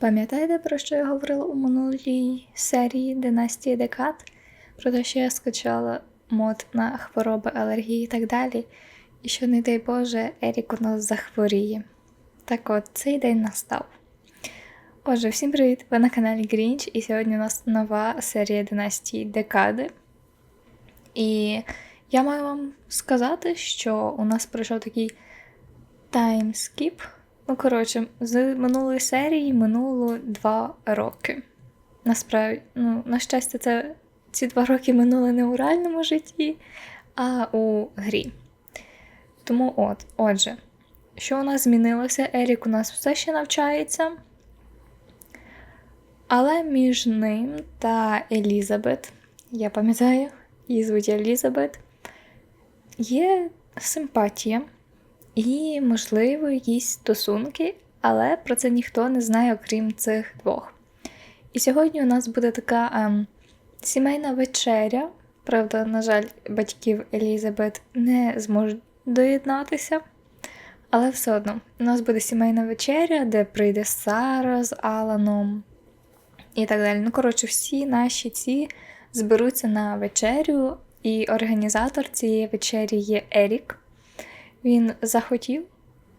Пам'ятаєте, про що я говорила у минулій серії Династії Декад? Про те, що я скачала мод на хвороби, алергії і так далі, і що, не дай Боже, Ерік у нас захворіє. Так от, цей день настав. Отже, всім привіт! Ви на каналі Грінч, і сьогодні у нас нова серія Династії Декади. І я маю вам сказати, що у нас пройшов такий таймскіп. Ну, коротше, з минулої серії минуло два роки. Насправді, ну, на щастя, це ці два роки минули не у реальному житті, а у грі. Тому от, отже, що у нас змінилося? Ерік у нас все ще навчається. Але між ним та Елізабет, я пам'ятаю, її звуть Елізабет, є симпатія і, можливо, якісь стосунки, але про це ніхто не знає, окрім цих двох. І сьогодні у нас буде така ем, сімейна вечеря. Правда, на жаль, батьків Елізабет не зможуть доєднатися. Але все одно, у нас буде сімейна вечеря, де прийде Сара з Аланом і так далі. Ну, коротше, всі наші ці зберуться на вечерю, і організатор цієї вечері є Ерік. Він захотів,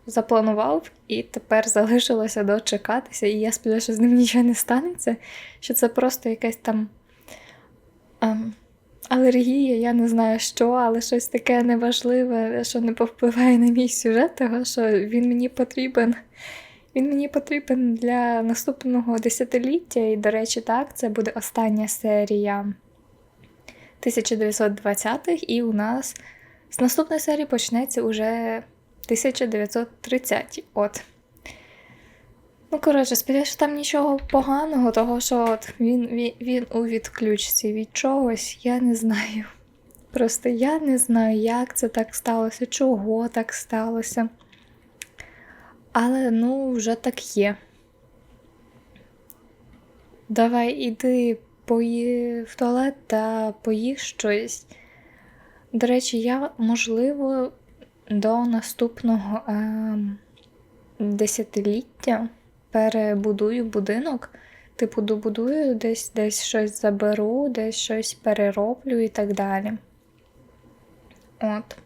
запланував, і тепер залишилося дочекатися. І я сподіваюся, що з ним нічого не станеться, що це просто якась там ем, алергія, я не знаю що, але щось таке неважливе, що не повпливає на мій сюжет, того що він мені потрібен. Він мені потрібен для наступного десятиліття, і, до речі, так, це буде остання серія 1920-х, і у нас з наступної серії почнеться уже 1930-ті. От. Ну, коротше, сподіваюся, що там нічого поганого, того що от він, він, він у відключці від чогось, я не знаю. Просто я не знаю, як це так сталося, чого так сталося. Але ну, вже так є. Давай іди пої... в туалет та поїж щось. До речі, я, можливо, до наступного е, десятиліття перебудую будинок. Типу, добудую, десь десь щось заберу, десь щось перероблю і так далі. От.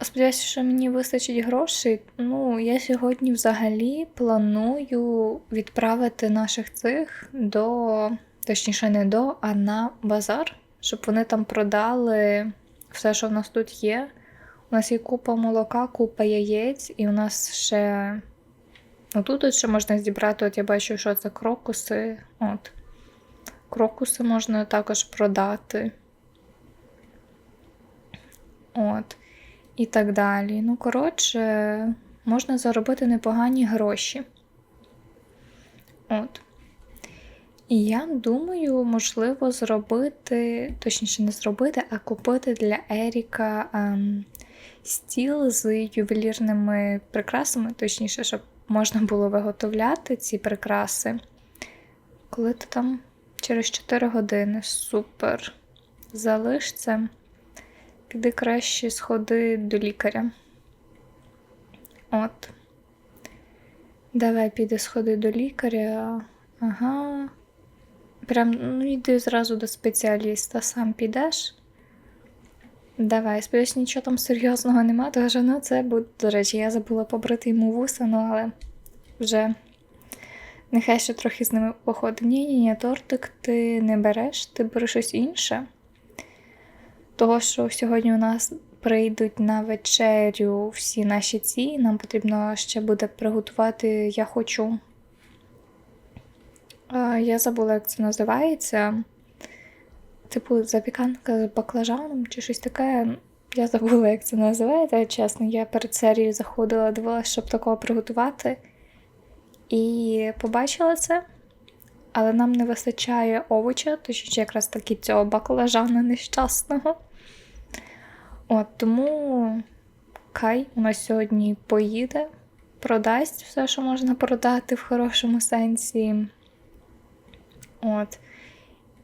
Сподіваюся, що мені вистачить грошей. Ну, я сьогодні взагалі планую відправити наших цих до, точніше, не до, а на базар, щоб вони там продали все, що в нас тут є. У нас є купа молока, купа яєць, і у нас ще. Ну, тут ще можна зібрати, от я бачу, що це крокуси. От. Крокуси можна також продати. От і так далі. Ну, коротше, можна заробити непогані гроші. От. І я думаю, можливо, зробити, точніше, не зробити, а купити для Еріка ем, стіл з ювелірними прикрасами, точніше, щоб можна було виготовляти ці прикраси. Коли ти там через 4 години супер. Залиш це. Піди краще сходи до лікаря. От. Давай піди сходи до лікаря. Ага. Прям, ну, йди зразу до спеціаліста, сам підеш. Давай, сподіваюсь, нічого там серйозного нема, що ну, це буде, до речі, я забула побрити йому вуса, ну але вже нехай ще трохи з ними походить. Ні, ні, ні, тортик ти не береш, ти береш щось інше. Того, що сьогодні у нас прийдуть на вечерю всі наші ці, нам потрібно ще буде приготувати я хочу. Я забула, як це називається. Типу, запіканка з баклажаном чи щось таке. Я забула, як це називається, чесно. Я перед серією заходила, дивилася, щоб такого приготувати. І побачила це. Але нам не вистачає овоча, точніше, якраз таки цього баклажана нещасного. От Тому Кай у нас сьогодні поїде, продасть все, що можна продати в хорошому сенсі. От.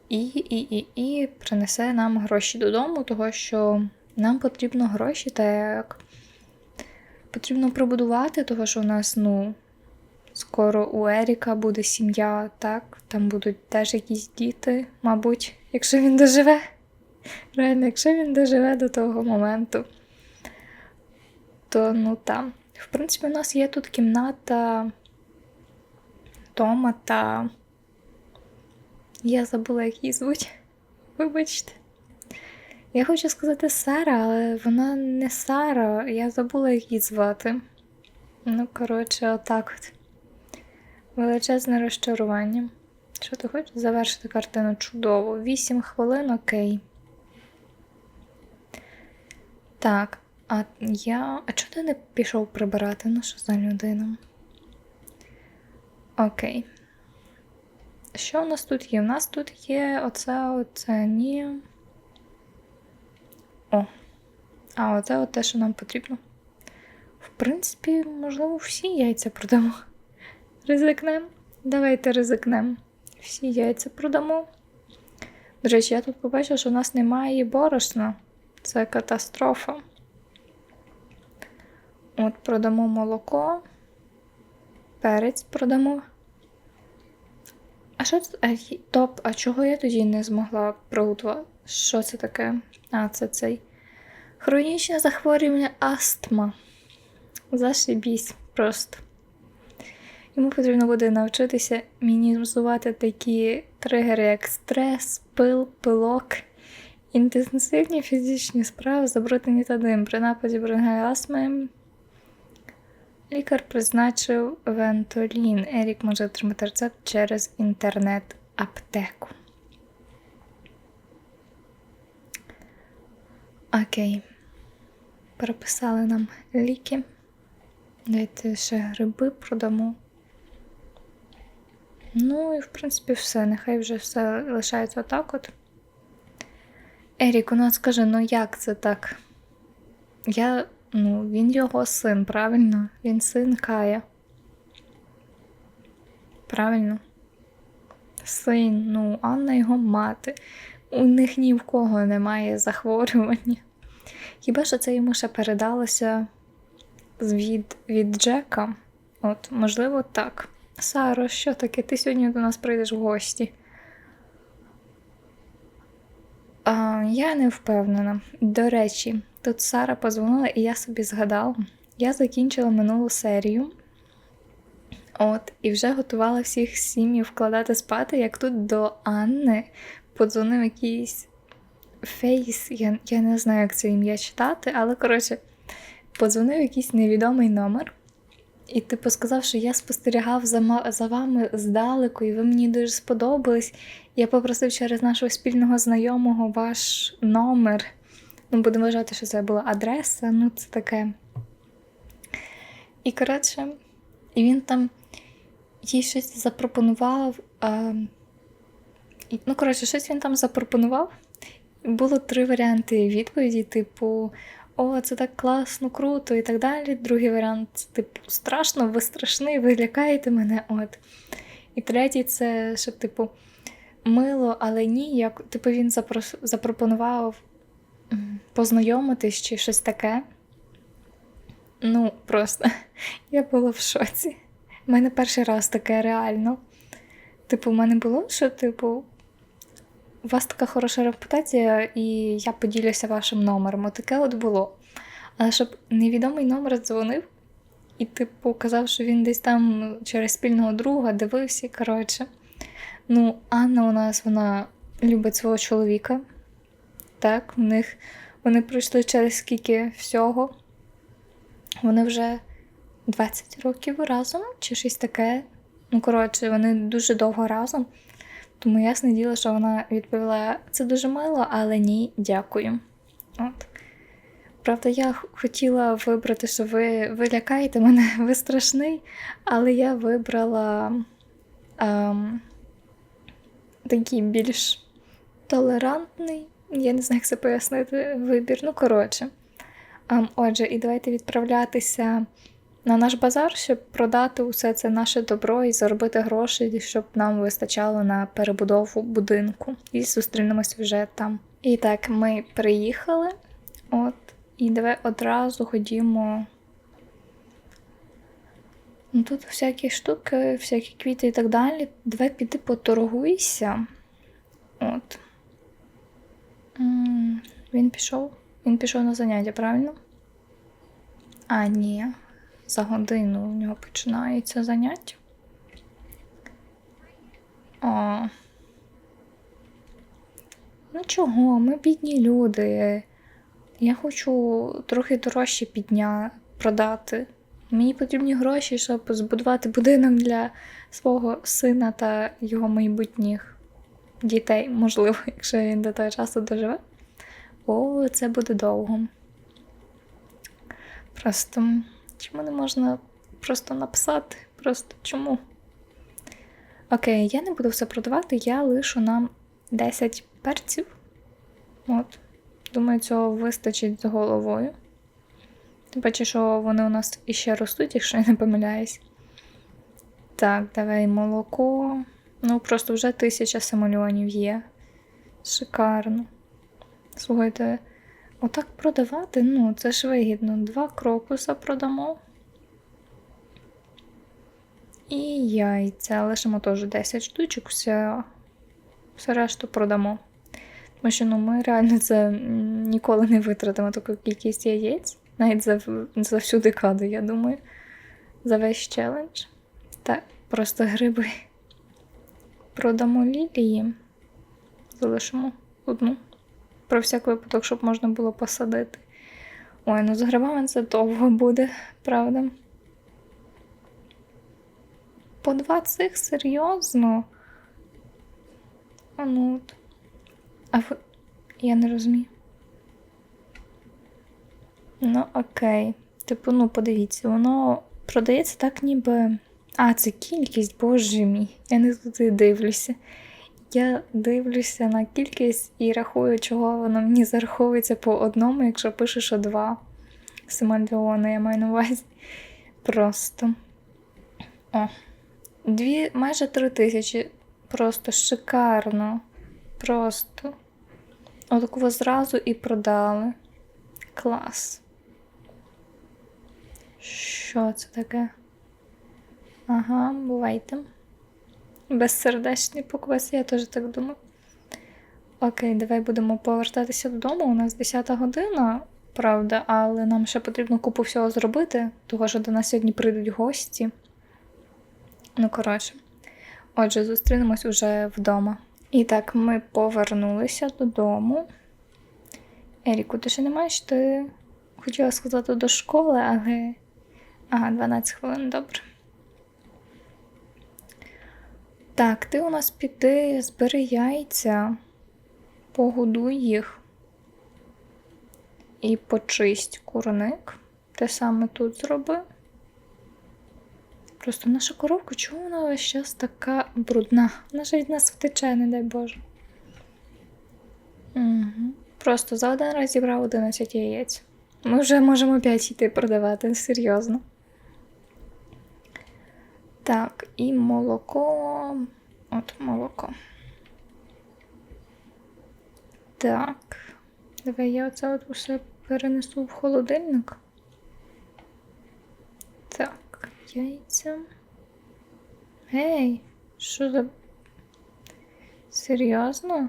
І і, і, і принесе нам гроші додому, того що нам потрібно гроші, так потрібно пробудувати, того що у нас, ну, Скоро у Еріка буде сім'я, так? Там будуть теж якісь діти, мабуть, якщо він доживе. Реально, якщо він доживе до того моменту, то ну там. В принципі, у нас є тут кімната Тома та. Я забула, як її звуть. Вибачте. Я хочу сказати Сара, але вона не Сара, я забула, як її звати. Ну, коротше, отак от. Величезне розчарування. Що ти хочеш завершити картину? Чудово. 8 хвилин, окей. Так, а я. А чого ти не пішов прибирати? Ну, що за людина? Окей. Що у нас тут є? У нас тут є оце оце ні. О. А оце от те, що нам потрібно. В принципі, можливо, всі яйця продамо. Ризикнем. Давайте ризикнем. Всі яйця продамо. До речі, я тут побачила, що в нас немає борошна. Це катастрофа. От продамо молоко. Перець продамо. А що Топ, а чого я тоді не змогла приготувати? Що це таке? А, це цей. Хронічне захворювання астма. Зашибісь просто. Йому потрібно буде навчитися мінімізувати такі тригери, як стрес, пил, пилок, інтенсивні фізичні справи, забруднені та дим. При нападі бронхіальної астми лікар призначив вентолін. Ерік може отримати рецепт через інтернет-аптеку. Окей. Прописали нам ліки. Давайте ще гриби продамо. Ну і в принципі все. Нехай вже все лишається отак от. Ерік у нас каже, ну як це так? Я, ну, він його син, правильно? Він син Кая. Правильно? Син, ну, Анна його мати. У них ні в кого немає захворювання. Хіба що це йому ще передалося від, від Джека? От, можливо, так. Саро, що таке? Ти сьогодні до нас прийдеш в гості. А, я не впевнена. До речі, тут Сара позвонила, і я собі згадала. Я закінчила минулу серію. От, і вже готувала всіх сім'ї вкладати спати, як тут до Анни подзвонив якийсь фейс. Я, я не знаю, як це ім'я читати, але коротше, подзвонив якийсь невідомий номер. І типу сказав, що я спостерігав за, за вами здалеку, і ви мені дуже сподобались. Я попросив через нашого спільного знайомого ваш номер. Ну, будемо вважати, що це була адреса, ну це таке. І коротше, і він там їй щось запропонував. А, ну, коротше, щось він там запропонував. Було три варіанти відповіді: типу, о, це так класно, круто і так далі. Другий варіант це, типу, страшно, ви страшний, ви лякаєте мене. От. І третій це, що, типу, мило, але ні. Як, типу, він запрос- запропонував познайомитись чи щось таке. Ну, просто я була в шоці. У мене перший раз таке реально. Типу, в мене було, що, типу, у вас така хороша репутація, і я поділюся вашим номером. Таке от було. Але щоб невідомий номер дзвонив і, типу, казав, що він десь там через спільного друга дивився, коротше. Ну, Анна у нас вона любить свого чоловіка. Так, в них вони пройшли через скільки всього. Вони вже 20 років разом, чи щось таке. Ну, коротше, вони дуже довго разом. Тому ясне діло, що вона відповіла: це дуже мило, але ні, дякую. От. Правда, я хотіла вибрати, що ви, ви лякаєте мене, ви страшний, але я вибрала ем, такий більш толерантний, я не знаю, як це пояснити, вибір. Ну, коротше. Ем, отже, і давайте відправлятися на наш базар, щоб продати усе це наше добро і заробити гроші, щоб нам вистачало на перебудову будинку. І зустрінемось вже там. І так, ми приїхали. От, і давай одразу ходімо. Ну тут всякі штуки, всякі квіти і так далі. Давай піди поторгуйся. От. Він пішов. Він пішов на заняття, правильно? А, ні. За годину у нього починається заняття. О. Ну чого, ми бідні люди. Я хочу трохи дорожче підня продати. Мені потрібні гроші, щоб збудувати будинок для свого сина та його майбутніх дітей, можливо, якщо він до того часу доживе. О, це буде довго. Просто чому не можна просто написати? Просто чому? Окей, я не буду все продавати, я лишу нам 10 перців. От. Думаю, цього вистачить з головою. Тим паче, що вони у нас іще ростуть, якщо я не помиляюсь. Так, давай молоко. Ну, просто вже тисяча симольонів є. Шикарно. Слухайте, отак продавати, ну, це ж вигідно. Два крокуса продамо. І яйця. Лишимо теж 10 штучок, все, все решту продамо. Тому що ну, ми реально це ніколи не витратимо таку кількість яєць. Навіть за, за всю декаду, я думаю. За весь челендж. Так, просто гриби. Продамо лілії. Залишимо одну. Про всяк випадок, щоб можна було посадити. Ой, ну з грибами це довго буде, правда? По два цих серйозно. А ну от. А ви... Я не розумію. Ну, окей. Типу, ну, подивіться, воно продається так, ніби. А, це кількість, боже мій. Я не туди дивлюся. Я дивлюся на кількість і рахую, чого воно мені зараховується по одному, якщо пише, що два симальдіони, я маю на увазі. Просто. О. Дві, майже три тисячі. Просто шикарно. Просто. Отакого зразу і продали. Клас. Що це таке? Ага, бувайте. Безсердечний поквес, я теж так думаю. Окей, давай будемо повертатися додому. У нас 10 година, правда, але нам ще потрібно купу всього зробити, того що до нас сьогодні прийдуть гості. Ну, коротше. Отже, зустрінемось уже вдома. І так, ми повернулися додому. Еріку, ти ще не маєш? Ти хотіла сказати до школи, але. Ага, 12 хвилин, добре. Так, ти у нас піди, збери яйця, погодуй їх і почисть курник. Те саме тут зроби. Просто наша коровка, чому вона весь час така брудна? Вона ж від нас втече, не дай Боже. Угу. Просто за один раз зібрав 11 яєць. Ми вже можемо 5 йти продавати, серйозно. Так, і молоко. От молоко. Так. Давай я оце от усе перенесу в холодильник. Так, яйця. Гей, що за. Серйозно?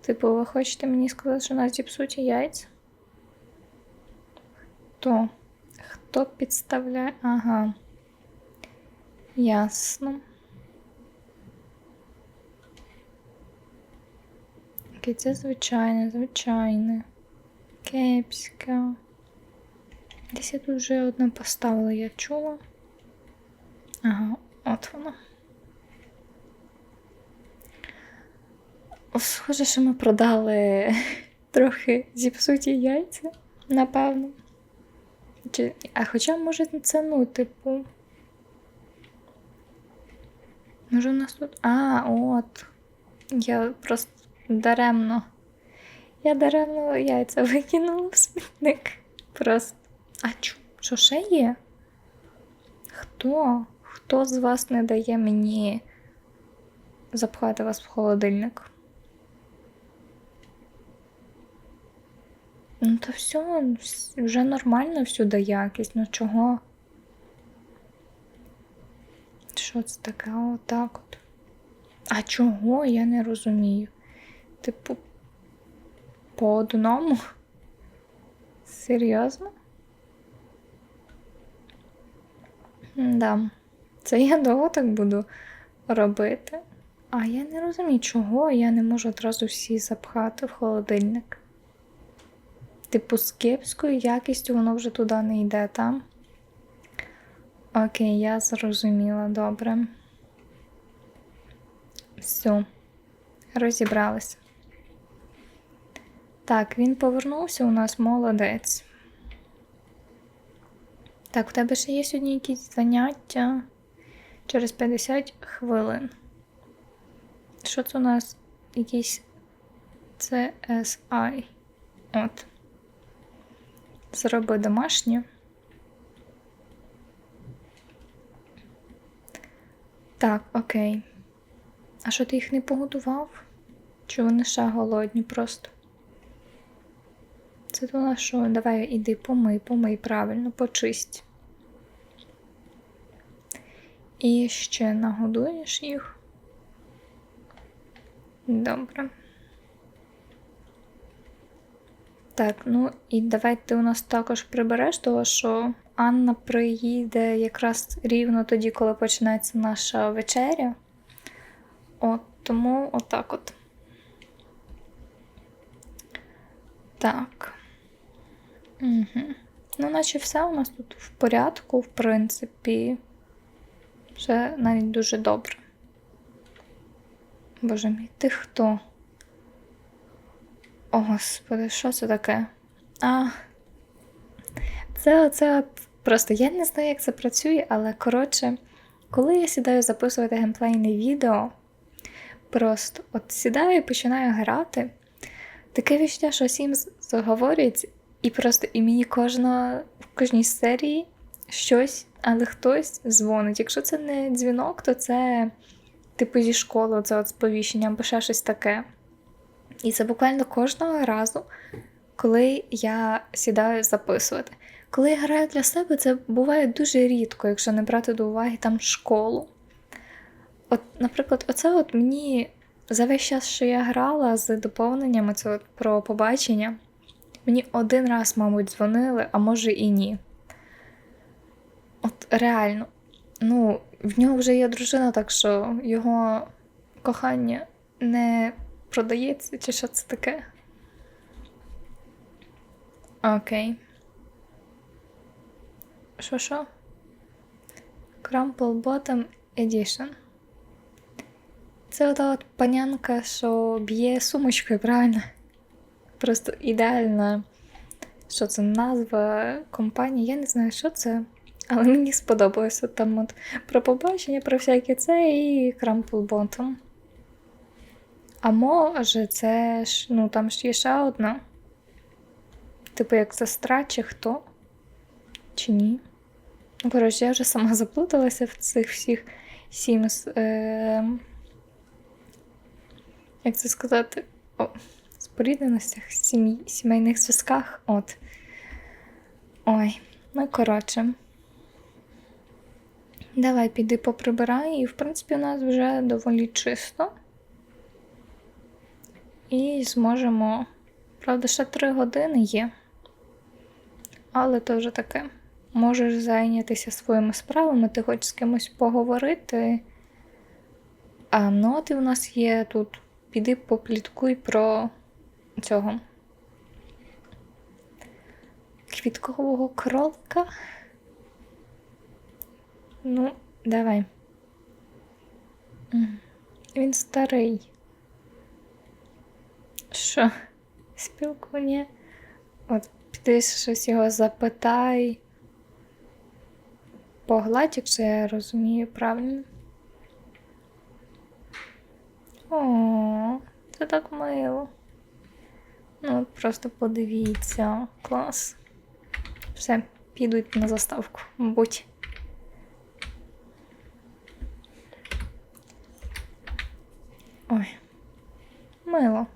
Типу, ви хочете мені сказати, що у нас зіпсуті яйця? Хто? Хто підставляє? Ага. Ясно. Окей, це звичайне, звичайне. Кепська. Десь я тут вже одне поставила, я чула. Ага, от воно. Схоже, що ми продали трохи зіпсуті яйця, напевно. А хоча, може, це, ну, типу. Може, у нас тут. А, от. Я просто даремно. Я даремно яйця викинула в смітник. Просто. А чу, що ще є? Хто? Хто з вас не дає мені запхати вас в холодильник? Ну, то все, вже нормально всюди якість, ну чого? Що це таке? Отак от. А чого я не розумію? Типу, по одному? Серйозно? Да. Це я довго так буду робити. А я не розумію, чого я не можу одразу всі запхати в холодильник. Типу, з кепською якістю воно вже туди не йде, там. Окей, я зрозуміла, добре. Все, розібралися. Так, він повернувся у нас молодець. Так, в тебе ще є сьогодні якісь заняття через 50 хвилин. Що це у нас якийсь CSI? От. Зроби домашнє. Так, окей. А що ти їх не погодував? Чи вони ще голодні просто? Це то на що? Давай іди помий, помий правильно, почисть. І ще нагодуєш їх. Добре. Так, ну і давай ти у нас також прибереш, того що Анна приїде якраз рівно тоді, коли починається наша вечеря. От тому отак от. Так. Угу. Ну, наче все у нас тут в порядку, в принципі. Все навіть дуже добре. Боже мій, ти хто? О, господи, що це таке? А. Це оце просто я не знаю, як це працює, але коротше, коли я сідаю записувати геймплейне відео, просто от сідаю і починаю грати, таке відчуття, що всім заговорять, і просто і мені кожна, в кожній серії щось, але хтось дзвонить. Якщо це не дзвінок, то це типу зі школи, це от сповіщення або ще щось таке. І це буквально кожного разу, коли я сідаю записувати. Коли я граю для себе, це буває дуже рідко, якщо не брати до уваги там школу. От, Наприклад, оце от мені за весь час, що я грала з доповненнями це про побачення, мені один раз, мабуть, дзвонили, а може і ні. От реально, ну, в нього вже є дружина, так що його кохання не продається, чи що це таке? Окей. Що що? Crumple Bottom Edition. Це ота от панянка, що б'є сумочкою, правильно? Просто ідеальна. Що це назва компанії? Я не знаю, що це. Але мені сподобалося там от про побачення, про всяке це і Crumple Bottom. А може, це ж, ну там ж є ще одна. Типу, як сестра, чи хто? Чи ні? Ну, коротше, я вже сама заплуталася в цих всіх Sims. Е... Як це сказати? О, спорідненостях, сім'ї, сімейних зв'язках. От. Ой, ну коротше. Давай піди поприбирай, і, в принципі, у нас вже доволі чисто. І зможемо. Правда, ще три години є. Але то вже таке. Можеш зайнятися своїми справами, ти хочеш з кимось поговорити. А ноти у нас є тут. Піди попліткуй про цього квіткового кролика. Ну, давай. Він старий. Що? Спілкування? От піди щось його запитай. Погладь, якщо я розумію правильно. О, це так мило. Ну, просто подивіться, клас. Все, підуть на заставку, мабуть. Ой, мило.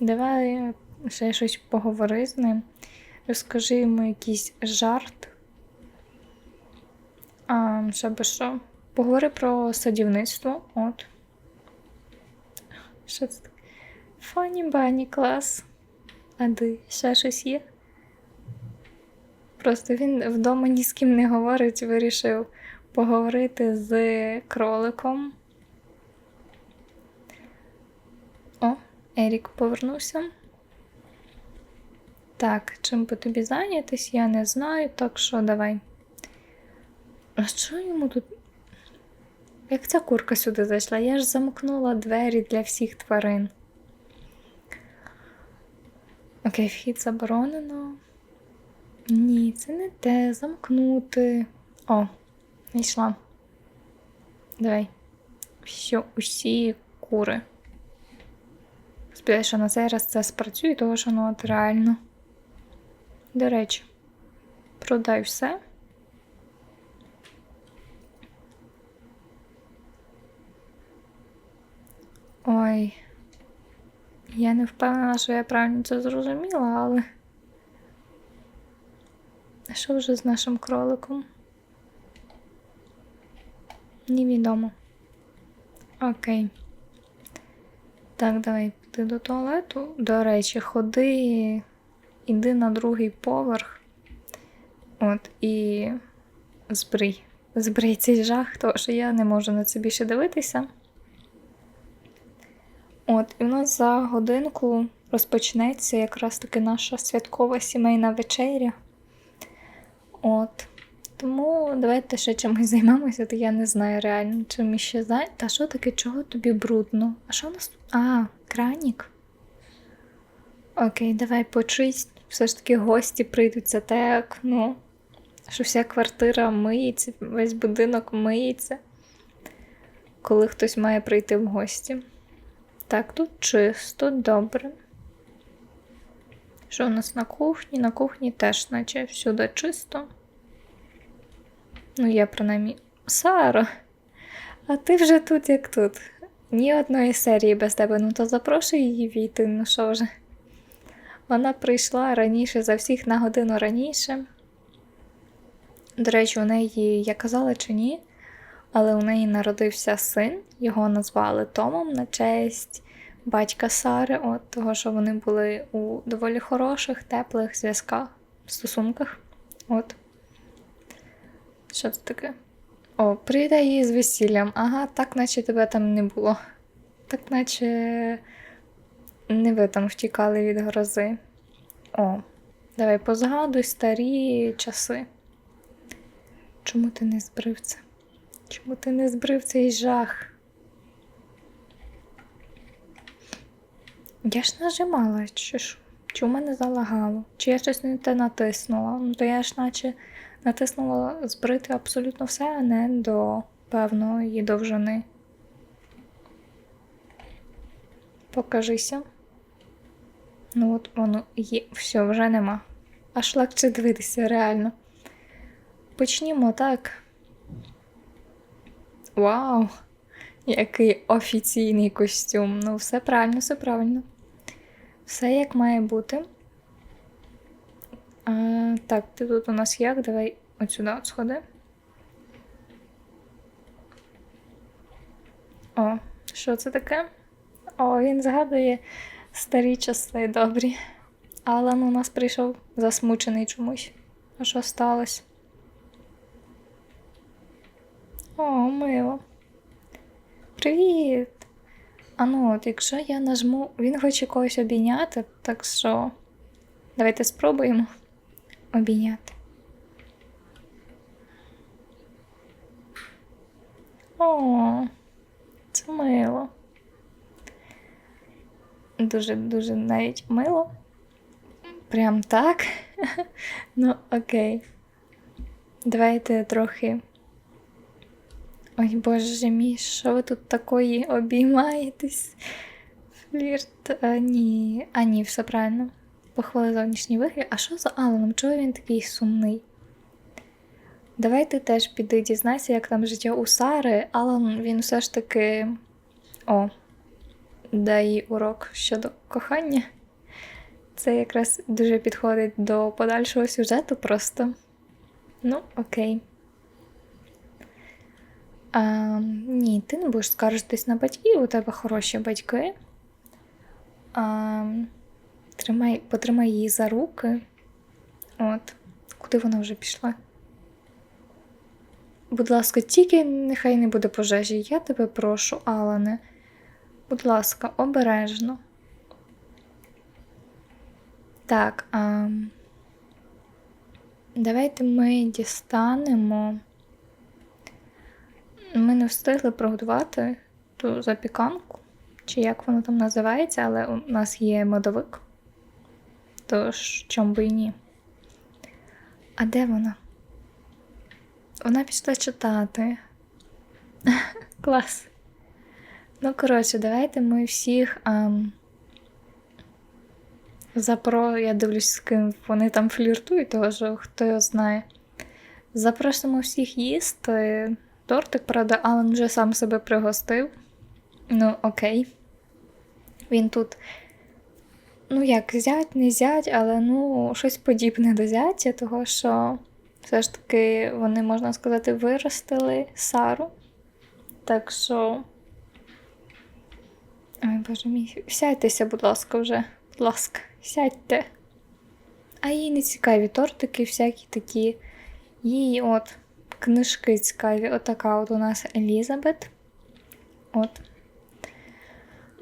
Давай ще щось поговори з ним. Розкажи йому якийсь жарт. Ем, ще би що? Поговори про садівництво. От. Що це таке? Фані бані клас. А де ще щось є? Просто він вдома ні з ким не говорить, вирішив поговорити з кроликом. О, Ерік повернувся. Так, чим би тобі зайнятись, я не знаю, так що давай. А що йому тут? Як ця курка сюди зайшла? Я ж замкнула двері для всіх тварин. Окей, вхід заборонено. Ні, це не те. Замкнути. О, знайшла. Давай. Що усі кури. Сподіваюся, що на цей раз це спрацює, тому що ну от реально. До речі, продай все. Ой. Я не впевнена, що я правильно це зрозуміла, але. Що вже з нашим кроликом? Невідомо. Окей. Так, давай піти до туалету. До речі, ходи, іди на другий поверх. От, і збрий. Збрий цей жах, тому що я не можу на це більше дивитися. От, і в нас за годинку розпочнеться якраз таки наша святкова сімейна вечеря. От. Тому давайте ще чимось займемося, то я не знаю реально, чим іще зай. Та що таке, чого тобі брудно? А що у нас? А, кранік. Окей, давай почисть. Все ж таки гості прийдуть, це так, ну, що вся квартира миється, весь будинок миється, коли хтось має прийти в гості. Так, тут чисто, добре. Що у нас на кухні? На кухні теж, наче всюди чисто. Ну, я принаймні. Сара, а ти вже тут, як тут. Ні одної серії без тебе, ну то запрошуй її війти, ну що вже. Вона прийшла раніше за всіх на годину раніше. До речі, у неї, я казала чи ні, але у неї народився син, його назвали Томом на честь батька Сари, от того, що вони були у доволі хороших, теплих зв'язках, стосунках. От. Що це таке? О, привітай її з весіллям. Ага, так наче тебе там не було. Так наче не ви там втікали від грози. О, давай позгадуй старі часи. Чому ти не збрив це? Чому ти не збрив цей жах? Я ж нажимала, чи ж? Чи у мене залагало? Чи я щось не те натиснула? Ну, то я ж наче натиснула збрити абсолютно все, а не до певної довжини. Покажися. Ну от воно є. Все, вже нема. Аж легше дивитися, реально. Почнімо так. Вау! Який офіційний костюм. Ну, все правильно, все правильно. Все як має бути. А, Так, ти тут у нас як? Давай от сюди от сходи. О, що це таке? О, він згадує старі часи добрі. Алан у нас прийшов засмучений чомусь. А що сталося? О, мило. Привіт! А ну от, якщо я нажму, він хоче когось обійняти, так що давайте спробуємо обійняти. О, це мило. Дуже-дуже навіть мило. Прям так. ну, окей. Давайте трохи. Ой, боже мій, що ви тут такої обіймаєтесь? Флірт. А, ні, а ні, все правильно. Похвали зовнішній вигляд. А що за Аланом? Чого він такий сумний? Давай ти теж піди дізнайся, як там життя у Сари. Алан, він все ж таки. О, дай їй урок щодо кохання. Це якраз дуже підходить до подальшого сюжету просто. Ну, окей. А, ні, ти не будеш скаржитись на батьків, у тебе хороші батьки. А, тримай, потримай її за руки. От, куди вона вже пішла? Будь ласка, тільки нехай не буде пожежі. Я тебе прошу, Алане. Будь ласка, обережно. Так, а... давайте ми дістанемо. Ми не встигли приготувати ту запіканку, чи як воно там називається, але у нас є медовик. Тож, чом би і ні. А де вона? Вона пішла читати. Клас. Ну, коротше, давайте ми всіх. Ам... Запро, я дивлюсь, з ким вони там фліртують, того що хто його знає. Запросимо всіх їсти. Тортик, правда, Алан вже сам себе пригостив. Ну, окей. Він тут, ну, як зять, не зять, але ну, щось подібне до зяття, того що все ж таки вони, можна сказати, виростили Сару. Так що. Ой, боже мій, сядьтеся, будь ласка, вже. Будь ласка, сядьте. А їй не цікаві тортики, всякі такі. Їй от книжки цікаві. Отака от у нас Елізабет. От.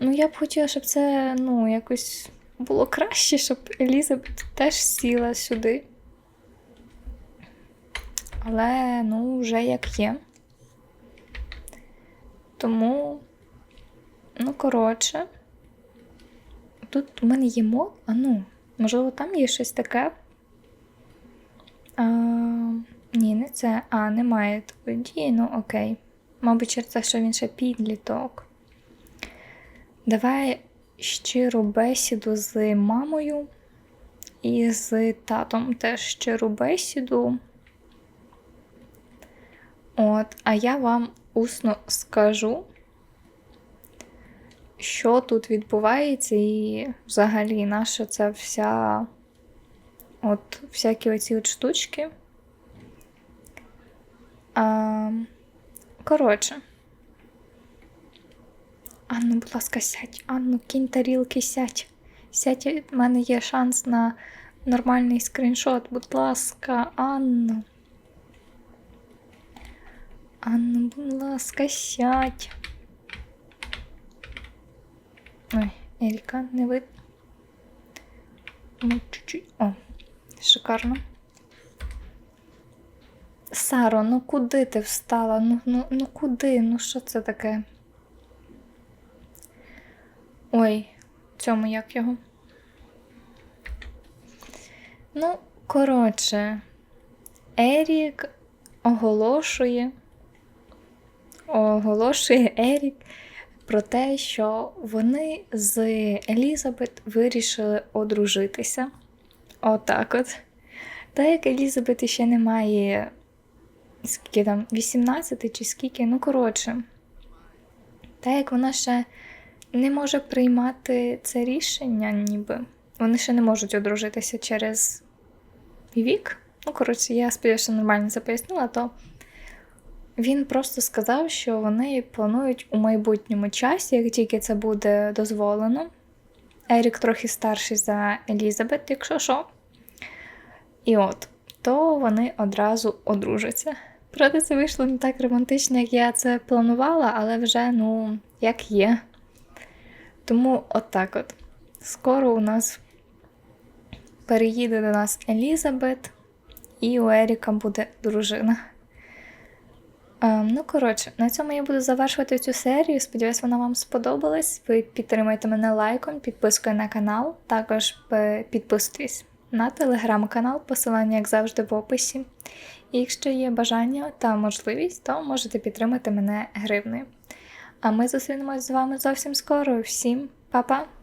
Ну, я б хотіла, щоб це, ну, якось було краще, щоб Елізабет теж сіла сюди. Але, ну, вже як є. Тому, ну, коротше, тут у мене є мод, а ну, можливо, там є щось таке. А, ні, не це. А, немає такої дії, ну окей. Мабуть, через те, що він ще підліток. Давай щиру бесіду з мамою і з татом теж щиру бесіду. От, а я вам усно скажу, що тут відбувається, і взагалі наша ця вся от всякі оці от штучки. А, Коротше. Анну, будь ласка, сядь. Анну, кінь тарілки, сядь. Сядь, в мене є шанс на нормальний скріншот. Будь ласка, Анну. Анну, будь ласка, сядь. Ой, Елька, не видно. Ну, чуть-чуть. О, шикарно. Саро, ну куди ти встала? Ну, ну, ну куди? Ну що це таке? Ой, цьому як його? Ну, коротше, Ерік оголошує, оголошує Ерік про те, що вони з Елізабет вирішили одружитися. Отак от. Та як Елізабет ще не має скільки там, 18 чи скільки, ну коротше. Та як вона ще не може приймати це рішення, ніби. Вони ще не можуть одружитися через вік. Ну, коротше, я сподіваюся, нормально це пояснила, то він просто сказав, що вони планують у майбутньому часі, як тільки це буде дозволено. Ерік трохи старший за Елізабет, якщо що. І от, то вони одразу одружаться. Правда, це вийшло не так романтично, як я це планувала, але вже, ну, як є. Тому отак от. Скоро у нас переїде до нас Елізабет, і у Еріка буде дружина. Ем, ну, коротше, на цьому я буду завершувати цю серію. Сподіваюсь, вона вам сподобалась. Ви підтримайте мене лайком, підпискою на канал, також підписуйтесь на телеграм-канал, посилання, як завжди, в описі. І якщо є бажання та можливість, то можете підтримати мене гривнею. А ми зустрінемось з вами зовсім скоро. Всім па-па!